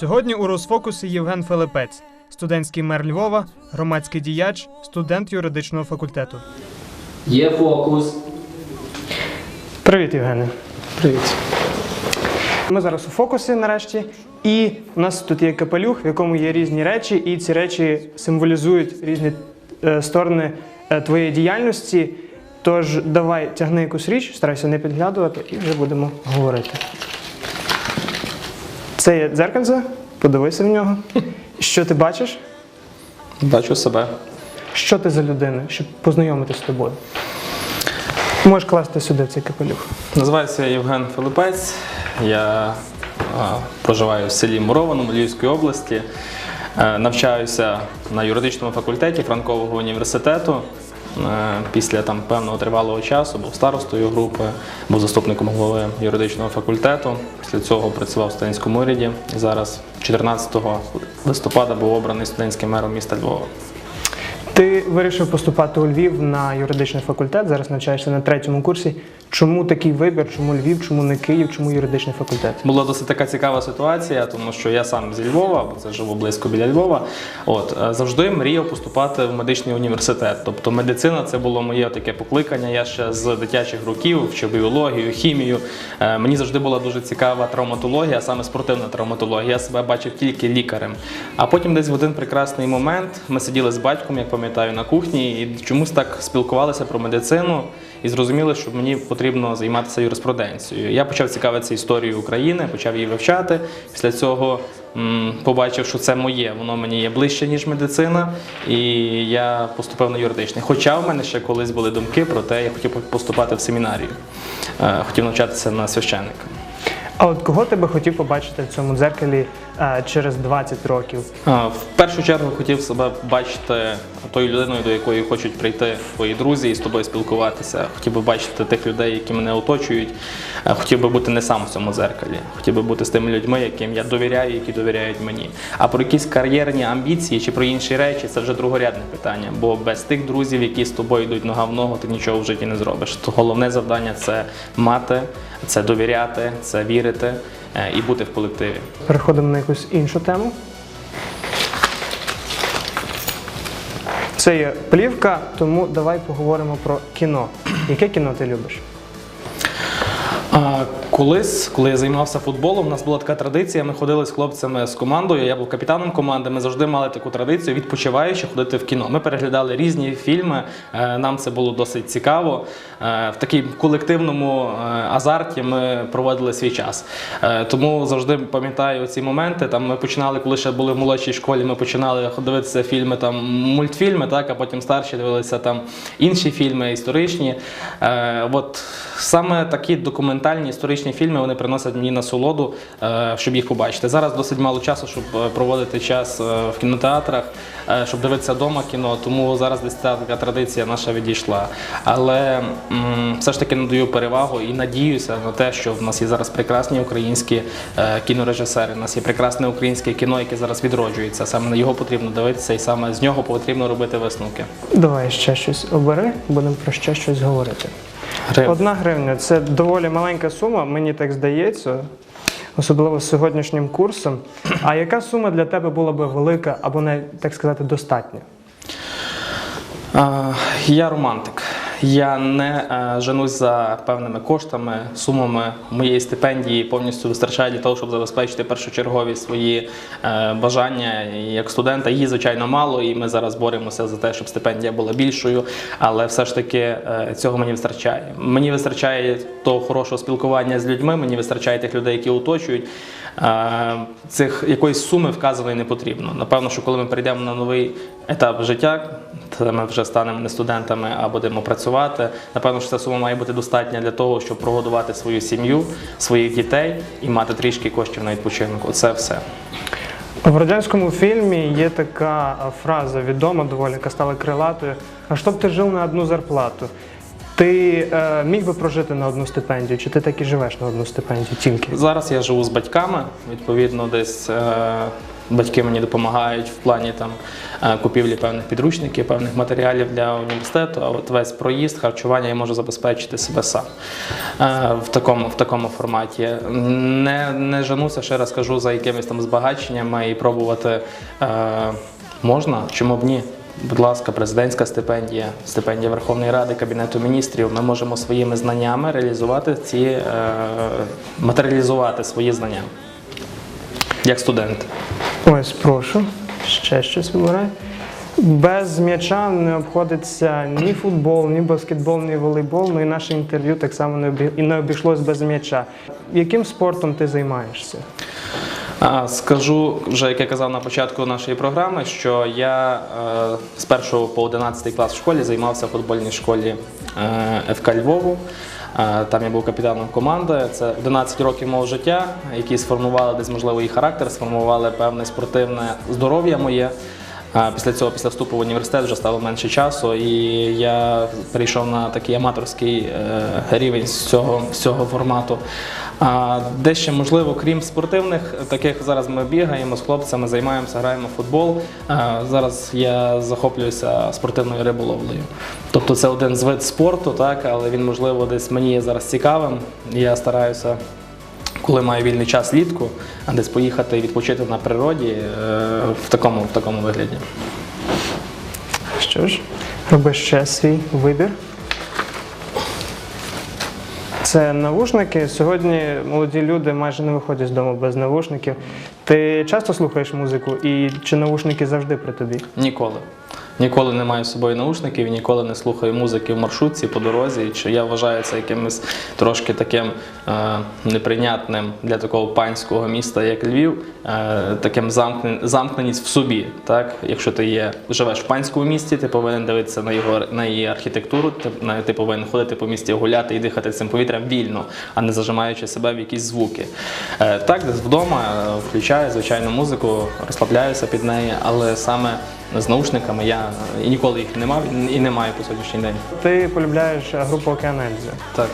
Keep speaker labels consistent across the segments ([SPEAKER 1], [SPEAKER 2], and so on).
[SPEAKER 1] Сьогодні у Розфокусі Євген Филипець, студентський мер Львова, громадський діяч, студент юридичного факультету.
[SPEAKER 2] Є фокус.
[SPEAKER 1] Привіт, Євгене. Привіт. Ми зараз у фокусі нарешті, і у нас тут є капелюх, в якому є різні речі, і ці речі символізують різні е, сторони е, твоєї діяльності. Тож давай тягни якусь річ, старайся не підглядувати, і вже будемо говорити. Це є дзеркальце, подивися в нього. Що ти бачиш?
[SPEAKER 3] Бачу себе.
[SPEAKER 1] Що ти за людина, щоб познайомитися з тобою? Можеш класти сюди цей капелюх.
[SPEAKER 3] Називаюся Євген Филипець. Я а, проживаю в селі Мурованому Львівської області. Е, Навчаюся на юридичному факультеті Франкового університету. Е, Після там певного тривалого часу був старостою групи, був заступником голови юридичного факультету. Після цього працював в студентському уряді. Зараз 14 листопада був обраний студентським мером міста Львова.
[SPEAKER 1] Ти вирішив поступати у Львів на юридичний факультет, зараз навчаєшся на третьому курсі. Чому такий вибір? Чому Львів, чому не Київ, чому юридичний факультет?
[SPEAKER 3] Була досить така цікава ситуація, тому що я сам зі Львова, бо це живу близько біля Львова. От е, завжди мріяв поступати в медичний університет. Тобто медицина це було моє таке покликання. Я ще з дитячих років вчив біологію, хімію. Е, Мені завжди була дуже цікава травматологія, саме спортивна травматологія. Я себе бачив тільки лікарем. А потім десь в один прекрасний момент ми сиділи з батьком, як пам'ятаю, на кухні, і чомусь так спілкувалися про медицину і зрозуміли, що мені потрібно займатися юриспруденцією. Я почав цікавитися історією України, почав її вивчати. Після цього побачив, що це моє, воно мені є ближче, ніж медицина, і я поступив на юридичний. Хоча в мене ще колись були думки про те, я хотів поступати в семінарію, Е, хотів навчатися на священника.
[SPEAKER 1] А от кого ти би хотів побачити в цьому дзеркалі через 20 років?
[SPEAKER 3] В першу чергу хотів себе бачити тою людиною, до якої хочуть прийти твої друзі і з тобою спілкуватися. Хотів би бачити тих людей, які мене оточують. Е, Хотів би бути не сам в цьому зеркалі. Хотів би бути з тими людьми, яким я довіряю, які довіряють мені. А про якісь кар'єрні амбіції чи про інші речі це вже другорядне питання. Бо без тих друзів, які з тобою йдуть нога в ногу, ти нічого в житті не зробиш. То головне завдання це мати, це довіряти, це вірити е, і бути в колективі.
[SPEAKER 1] Переходимо на якусь іншу тему. Це є плівка, тому давай поговоримо про кіно. Яке кіно ти любиш?
[SPEAKER 3] Колись, коли я займався футболом, у нас була така традиція. Ми ходили з хлопцями з командою. Я був капітаном команди. Ми завжди мали таку традицію, відпочиваючи ходити в кіно. Ми переглядали різні фільми. е, Нам це було досить цікаво. Е, В такій колективному е, азарті ми проводили свій час. Тому завжди пам'ятаю ці моменти. Там ми починали, коли ще були в молодшій школі. Ми починали дивитися фільми, там мультфільми, так а потім старші дивилися там інші фільми, історичні. От саме такі документальні історичні фільми вони приносять мені насолоду, е, щоб їх побачити. Зараз досить мало часу, щоб е, проводити час е, в кінотеатрах, щоб дивитися вдома кіно. Тому зараз десь ця така традиція наша відійшла. Але все ж таки надаю перевагу і надіюся на те, що в нас є зараз прекрасні українські кінорежисери. У нас є прекрасне українське кіно, яке зараз відроджується. Саме на його потрібно дивитися, і саме з нього потрібно робити висновки.
[SPEAKER 1] Давай ще щось обери, будемо про ще щось говорити.
[SPEAKER 3] Грив.
[SPEAKER 1] Одна гривня це доволі маленька сума, мені так здається, особливо з сьогоднішнім курсом. А яка сума для тебе була би велика або не так сказати достатня?
[SPEAKER 3] А, Я романтик. Я не е, женусь за певними коштами, сумами моєї стипендії повністю вистачає для того, щоб забезпечити першочергові свої е, бажання. Як студента її звичайно мало, і ми зараз боремося за те, щоб стипендія була більшою. Але все ж таки е, цього мені вистачає. Мені вистачає того хорошого спілкування з людьми, мені вистачає тих людей, які оточують. Е, Цих якоїсь суми вказаної не потрібно. Напевно, що коли ми перейдемо на новий етап життя, то ми вже станемо не студентами, а будемо працювати. Напевно, що ця сума має бути достатня для того, щоб прогодувати свою сім'ю, своїх дітей і мати трішки коштів на відпочинок. Оце все.
[SPEAKER 1] В радянському фільмі є така фраза відома, доволі яка стала крилатою. А щоб ти жив на одну зарплату? Ти е, міг би прожити на одну стипендію, чи ти так і живеш на одну стипендію тільки?
[SPEAKER 3] Зараз я живу з батьками, відповідно, десь е, Батьки мені допомагають в плані там е, купівлі певних підручників, певних матеріалів для університету. А от весь проїзд, харчування я можу забезпечити себе сам е, в такому, в такому форматі. Не, не жануся, ще раз кажу, за якимись там збагаченнями і пробувати е, можна, чому б ні. Будь ласка, президентська стипендія, стипендія Верховної Ради, Кабінету міністрів. Ми можемо своїми знаннями реалізувати ці е, матеріалізувати свої знання як студент.
[SPEAKER 1] Ось, прошу. Ще щось вибирай. Без м'яча не обходиться ні футбол, ні баскетбол, ні волейбол. Ну і наше інтерв'ю так само не обійшлось без м'яча. Яким спортом ти займаєшся?
[SPEAKER 3] Скажу вже, як я казав на початку нашої програми, що я е, з 1 по 11 клас в школі займався в футбольній школі е, ФК Львову. Е, Там я був капітаном команди. Це 11 років мого життя, які сформували десь можливо і характер, сформували певне спортивне здоров'я моє. Після цього, після вступу в університет, вже стало менше часу, і я перейшов на такий аматорський е, рівень з цього, з цього формату. А дещо, можливо, крім спортивних, таких зараз ми бігаємо з хлопцями, займаємося, граємо в футбол. А зараз я захоплююся спортивною риболовлею. Тобто це один з вид спорту, так, але він, можливо, десь мені є зараз цікавим. Я стараюся коли маю вільний час влітку, десь поїхати відпочити на природі е, в такому, в такому вигляді.
[SPEAKER 1] Що ж, роби ще свій вибір. Це навушники. Сьогодні молоді люди майже не виходять з дому без навушників. Ти часто слухаєш музику і чи навушники завжди при тобі?
[SPEAKER 3] Ніколи. Ніколи не маю з собою наушників, ніколи не слухаю музики в маршрутці по дорозі. Чи я вважаю це якимось трошки таким е, неприйнятним для такого панського міста, як Львів, е, таким замкнен, замкненість в собі. Так? Якщо ти є, живеш в панському місті, ти повинен дивитися на його на її архітектуру, ти, ти повинен ходити по місті, гуляти і дихати цим повітрям вільно, а не зажимаючи себе в якісь звуки. Е, так, десь вдома е, включаю звичайно музику, розслабляюся під неї, але саме з наушниками я і ніколи їх не мав і не маю по сьогоднішній день.
[SPEAKER 1] Ти полюбляєш групу Океан Ельзи.
[SPEAKER 3] Так.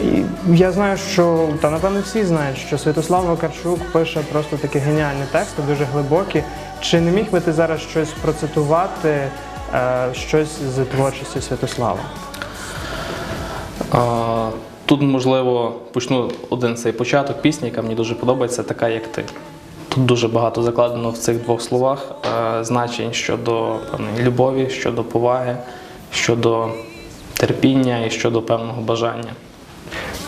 [SPEAKER 1] І я знаю, що та напевно всі знають, що Святослав Вакарчук пише просто такі геніальні тексти, дуже глибокі. Чи не міг би ти зараз щось процитувати, е, щось з творчості Святослава?
[SPEAKER 3] Тут, можливо, почну один цей початок пісні, яка мені дуже подобається, така як ти. Тут дуже багато закладено в цих двох словах е, значень щодо певної любові, щодо поваги, щодо терпіння і щодо певного бажання.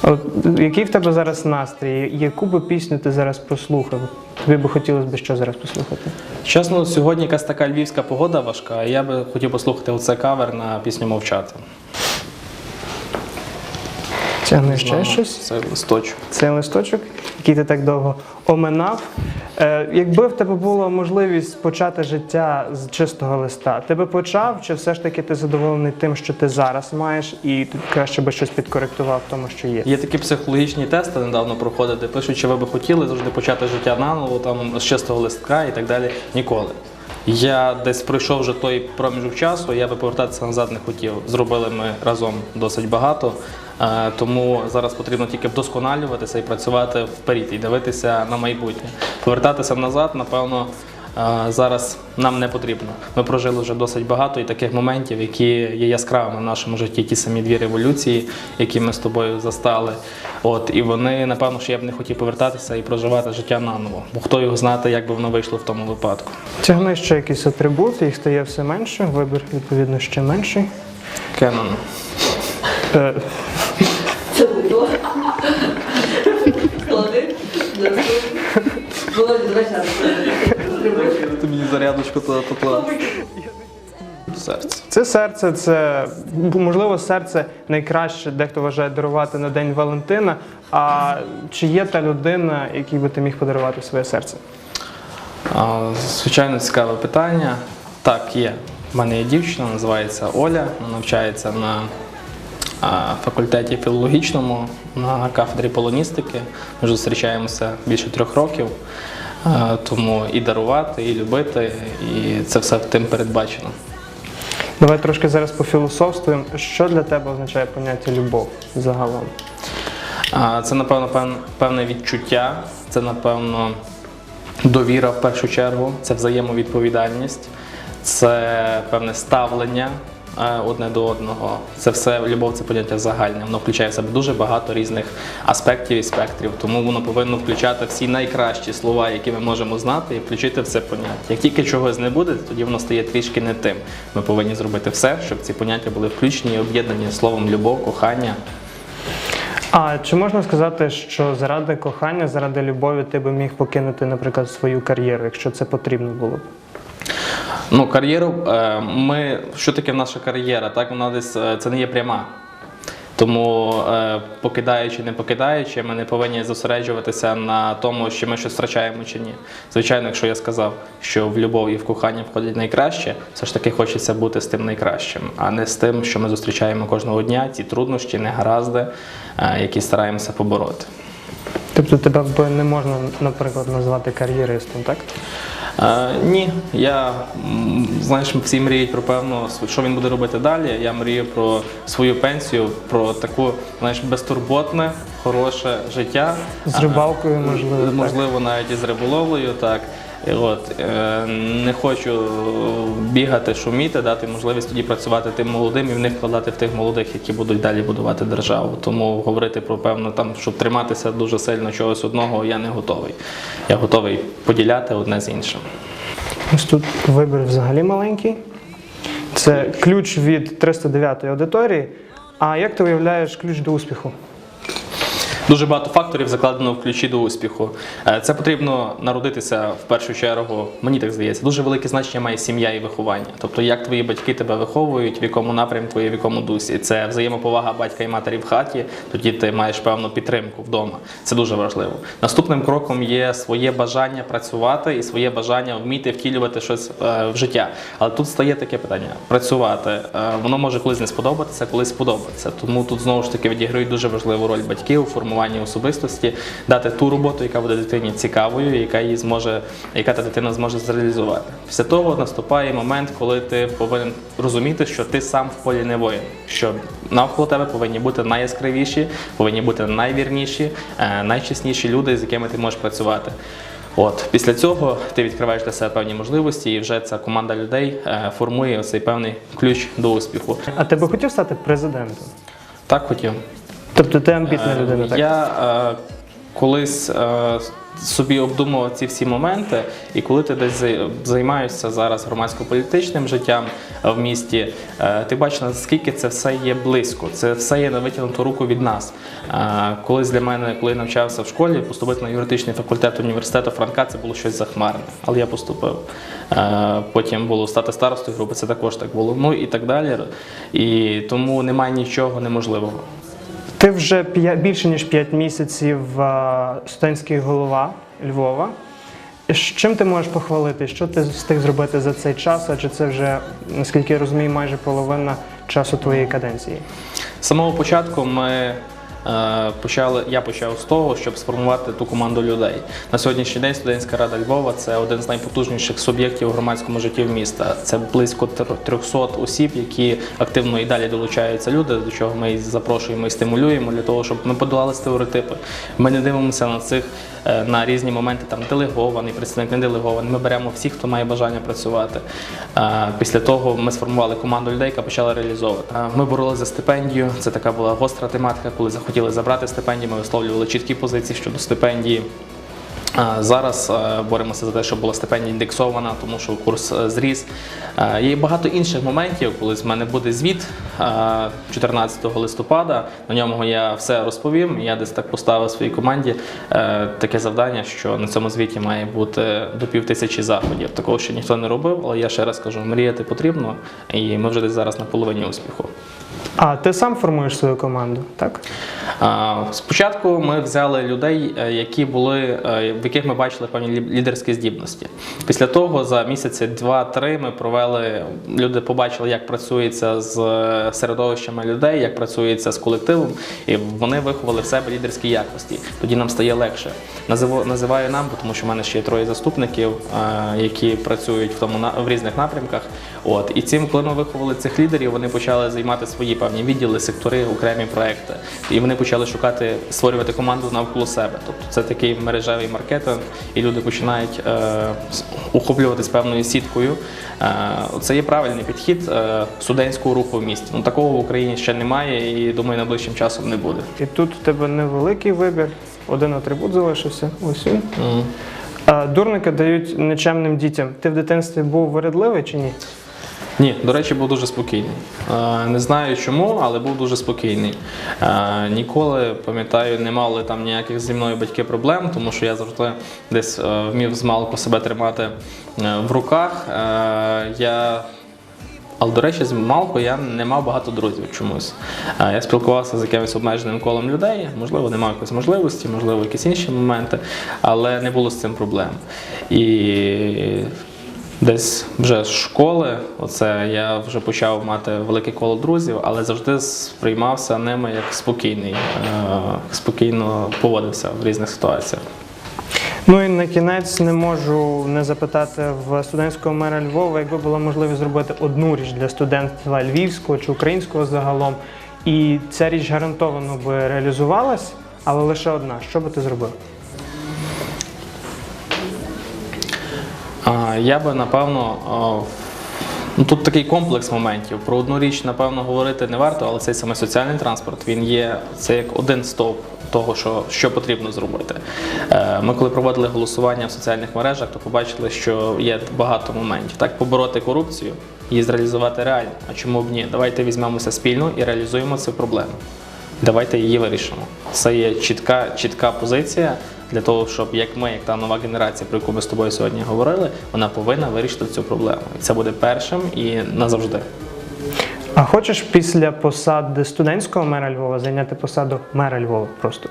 [SPEAKER 1] От який в тебе зараз настрій? Яку би пісню ти зараз послухав? Тобі би хотілося б що зараз послухати?
[SPEAKER 3] Чесно, сьогодні якась така львівська погода важка, і я би хотів послухати оце кавер на пісню Мовчати.
[SPEAKER 1] Тягни ще щось?
[SPEAKER 3] Це листочок.
[SPEAKER 1] Цей листочок, який ти так довго оминав. Е, якби в тебе була можливість почати життя з чистого листа, ти би почав, чи все ж таки ти задоволений тим, що ти зараз маєш, і краще би щось підкоректував тому, що є?
[SPEAKER 3] Є такі психологічні тести недавно проходили, де пишуть, чи ви би хотіли завжди почати життя наново, там з чистого листка і так далі. Ніколи. Я десь пройшов вже той проміжок часу, я би повертатися назад не хотів. Зробили ми разом досить багато. Е, Тому зараз потрібно тільки вдосконалюватися і працювати вперед і дивитися на майбутнє. Повертатися назад, напевно, е, зараз нам не потрібно. Ми прожили вже досить багато і таких моментів, які є яскравими в нашому житті, ті самі дві революції, які ми з тобою застали. От і вони, напевно, що я б не хотів повертатися і проживати життя наново. Бо хто його знати, як би воно вийшло в тому випадку.
[SPEAKER 1] Тягни ще якісь атрибути, їх стає все менше, вибір, відповідно, ще менший.
[SPEAKER 3] Кенон.
[SPEAKER 1] Е,
[SPEAKER 4] Це було. Склади. Володя, давай зараз.
[SPEAKER 3] Ти мені зарядочку туди поклав. Серце.
[SPEAKER 1] Це серце, це можливо серце найкраще дехто вважає дарувати на День Валентина. А чи є та людина, якій би ти міг подарувати своє серце?
[SPEAKER 3] А, Звичайно, цікаве питання. Так, є. У мене є дівчина, називається Оля. Вона навчається на а, факультеті філологічному на кафедрі полоністики. Ми зустрічаємося більше трьох років. Тому і дарувати, і любити, і це все тим передбачено.
[SPEAKER 1] Давай трошки зараз пофілософствуємо. Що для тебе означає поняття любов загалом?
[SPEAKER 3] Це, напевно, певне відчуття, це, напевно, Довіра в першу чергу, це взаємовідповідальність, це певне ставлення одне до одного. Це все любов, це поняття загальне. Воно включає в себе дуже багато різних аспектів і спектрів. Тому воно повинно включати всі найкращі слова, які ми можемо знати, і включити в це поняття. Як тільки чогось не буде, тоді воно стає трішки не тим. Ми повинні зробити все, щоб ці поняття були включені і об'єднані словом любов, кохання.
[SPEAKER 1] А чи можна сказати, що заради кохання, заради любові ти би міг покинути, наприклад, свою кар'єру, якщо це потрібно було б?
[SPEAKER 3] Ну, кар'єру, е, ми, що таке наша кар'єра? Так, вона десь е, це не є пряма. Тому, е, покидаючи, не покидаючи, ми не повинні зосереджуватися на тому, що ми щось втрачаємо чи ні. Звичайно, якщо я сказав, що в любов і в кохання входить найкраще, все ж таки хочеться бути з тим найкращим, а не з тим, що ми зустрічаємо кожного дня, ті труднощі, негаразди, які стараємося побороти.
[SPEAKER 1] Тобто тебе не можна, наприклад, назвати кар'єристом, так?
[SPEAKER 3] Е, ні, я знаєш, всі мріють про певно, що він буде робити далі. Я мрію про свою пенсію, про таку, знаєш, безтурботне, хороше життя.
[SPEAKER 1] З рибалкою, можливо, так?
[SPEAKER 3] можливо, навіть із риболовлею, так. І От, е, не хочу бігати, шуміти, дати можливість тоді працювати тим молодим і в них вкладати в тих молодих, які будуть далі будувати державу. Тому говорити про певно там, щоб триматися дуже сильно чогось одного, я не готовий. Я готовий поділяти одне з іншим.
[SPEAKER 1] Ось тут вибір взагалі маленький. Це ключ від 309-ї аудиторії. А як ти уявляєш ключ до успіху?
[SPEAKER 3] Дуже багато факторів закладено в ключі до успіху. Е, Це потрібно народитися в першу чергу. Мені так здається, дуже велике значення має сім'я і виховання. Тобто, як твої батьки тебе виховують, в якому напрямку і в якому дусі. Це взаємоповага батька і матері в хаті. Тоді ти маєш певну підтримку вдома. Це дуже важливо. Наступним кроком є своє бажання працювати і своє бажання вміти втілювати щось е, в життя. Але тут стає таке питання: працювати. Е, Воно може колись не сподобатися, колись сподобатися. Тому тут знову ж таки відіграють дуже важливу роль батьків у формуванні особистості, дати ту роботу, яка буде дитині цікавою, яка її зможе, яка та дитина зможе зреалізувати. Після того наступає момент, коли ти повинен розуміти, що ти сам в полі не воїн, що навколо тебе повинні бути найяскравіші, повинні бути найвірніші, е, найчесніші люди, з якими ти можеш працювати. От після цього ти відкриваєш для себе певні можливості, і вже ця команда людей е, формує цей певний ключ до успіху.
[SPEAKER 1] А ти би хотів стати президентом?
[SPEAKER 3] Так хотів.
[SPEAKER 1] Тобто ти амбітна
[SPEAKER 3] Е,
[SPEAKER 1] людина, так?
[SPEAKER 3] Я е, колись е, собі обдумував ці всі моменти, і коли ти десь займаєшся зараз громадсько-політичним життям в місті, ти бачиш, наскільки це все є близько, це все є на витягнуту руку від нас. Колись для мене, коли я навчався в школі, поступити на юридичний факультет університету Франка це було щось захмарне, але я поступив. Потім було стати старостою групи, це також так було. Ну і так далі. І тому немає нічого неможливого.
[SPEAKER 1] Ти вже більше ніж 5 місяців студентський голова Львова. Чим ти можеш похвалити? Що ти встиг зробити за цей час? Адже це вже, наскільки я розумію, майже половина часу твоєї каденції.
[SPEAKER 3] З самого початку ми е, почали, я почав з того, щоб сформувати ту команду людей. На сьогоднішній день студентська рада Львова це один з найпотужніших суб'єктів у громадському житті міста. Це близько тр- 300 осіб, які активно і далі долучаються люди, до чого ми запрошуємо і стимулюємо для того, щоб ми подолали стереотипи. Ми не дивимося на цих е, на різні моменти там делегований, представник не делегований. Ми беремо всіх, хто має бажання працювати. Після того ми сформували команду людей, яка почала реалізовувати. Ми боролися за стипендію. Це така була гостра тематика, коли захотіли забрати стипендію. Ми висловлювали чіткі позиції щодо стипендії. Зараз боремося за те, щоб була стипендія індексована, тому що курс е, зріс. Є багато інших моментів, коли з мене буде звіт е, 14 листопада. На ньому я все розповім. Я десь так поставив своїй команді е, таке завдання, що на цьому звіті має бути до пів тисячі заходів. Такого ще ніхто не робив, але я ще раз кажу, мріяти потрібно, і ми вже десь зараз на половині успіху.
[SPEAKER 1] А ти сам формуєш свою команду, так?
[SPEAKER 3] Спочатку ми взяли людей, е, які були, е, в яких ми бачили певні лі- лідерські здібності. Після того за місяці два-три ми провели, люди побачили, як працюється з е, середовищами людей, як працюється з колективом, і вони виховали в себе лідерські якості. Тоді нам стає легше. Називаю нам, тому що в мене ще є троє заступників, які працюють в тому в різних напрямках. От і цим, коли ми виховали цих лідерів, вони почали займати свої певні відділи, сектори, окремі проекти. І вони почали шукати створювати команду навколо себе. Тобто це такий мережевий маркетинг, і люди починають е, охоплюватись певною сіткою. Е, це є правильний підхід е, студентського руху в місті. Ну такого в Україні ще немає, і думаю, найближчим часом не буде.
[SPEAKER 1] І тут в тебе невеликий вибір, один атрибут залишився. Ось він.
[SPEAKER 3] Мгм.
[SPEAKER 1] А, Дурника дають нечемним дітям. Ти в дитинстві був вередливий чи ні?
[SPEAKER 3] Ні, до речі, був дуже спокійний. Е, Не знаю чому, але був дуже спокійний. Е, Ніколи, пам'ятаю, не мали там ніяких зі мною батьки проблем, тому що я завжди десь е, вмів змалку себе тримати в руках. Я але, до речі, з малку я не мав багато друзів чомусь. Я спілкувався з якимось обмеженим колом людей, можливо, не мав якоїсь можливості, можливо, якісь інші моменти, але не було з цим проблем. І десь вже з школи, оце я вже почав мати велике коло друзів, але завжди сприймався ними як спокійний, е, спокійно поводився в різних ситуаціях.
[SPEAKER 1] Ну і на кінець не можу не запитати в студентського мера Львова, якби була можливість зробити одну річ для студентства львівського чи українського загалом, і ця річ гарантовано би реалізувалась, але лише одна. Що би ти зробив?
[SPEAKER 3] Я би напевно. Ну, тут такий комплекс моментів. Про одну річ, напевно, говорити не варто, але цей саме соціальний транспорт він є це як один стовп того, що, що потрібно зробити. Е, Ми, коли проводили голосування в соціальних мережах, то побачили, що є багато моментів. Так, побороти корупцію, її зреалізувати реально. А чому б ні? Давайте візьмемося спільно і реалізуємо цю проблему. Давайте її вирішимо. Це є чітка, чітка позиція для того, щоб як ми, як та нова генерація, про яку ми з тобою сьогодні говорили, вона повинна вирішити цю проблему. І це буде першим і назавжди.
[SPEAKER 1] А хочеш після посади студентського мера Львова зайняти посаду мера Львова просто?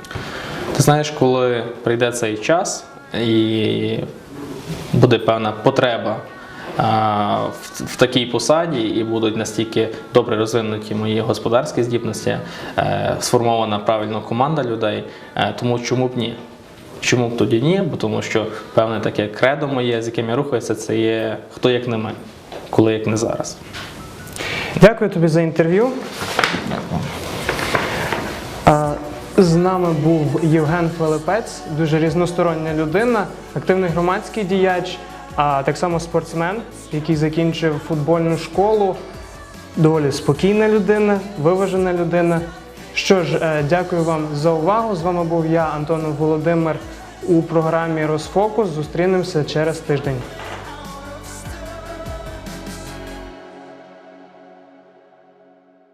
[SPEAKER 3] Ти знаєш, коли прийде цей час і буде певна потреба а, в, в такій посаді, і будуть настільки добре розвинуті мої господарські здібності, е, сформована правильно команда людей, е, тому чому б ні? Чому б тоді ні? Бо тому що певне таке кредо моє, з яким я рухаюся, це є хто як не ми, коли як не зараз.
[SPEAKER 1] Дякую тобі за інтерв'ю. З нами був Євген Пилипець, дуже різностороння людина, активний громадський діяч, а так само спортсмен, який закінчив футбольну школу. Доволі спокійна людина, виважена людина. Що ж, е, дякую вам за увагу. З вами був я, Антон Володимир, у програмі Розфокус. Зустрінемося через тиждень.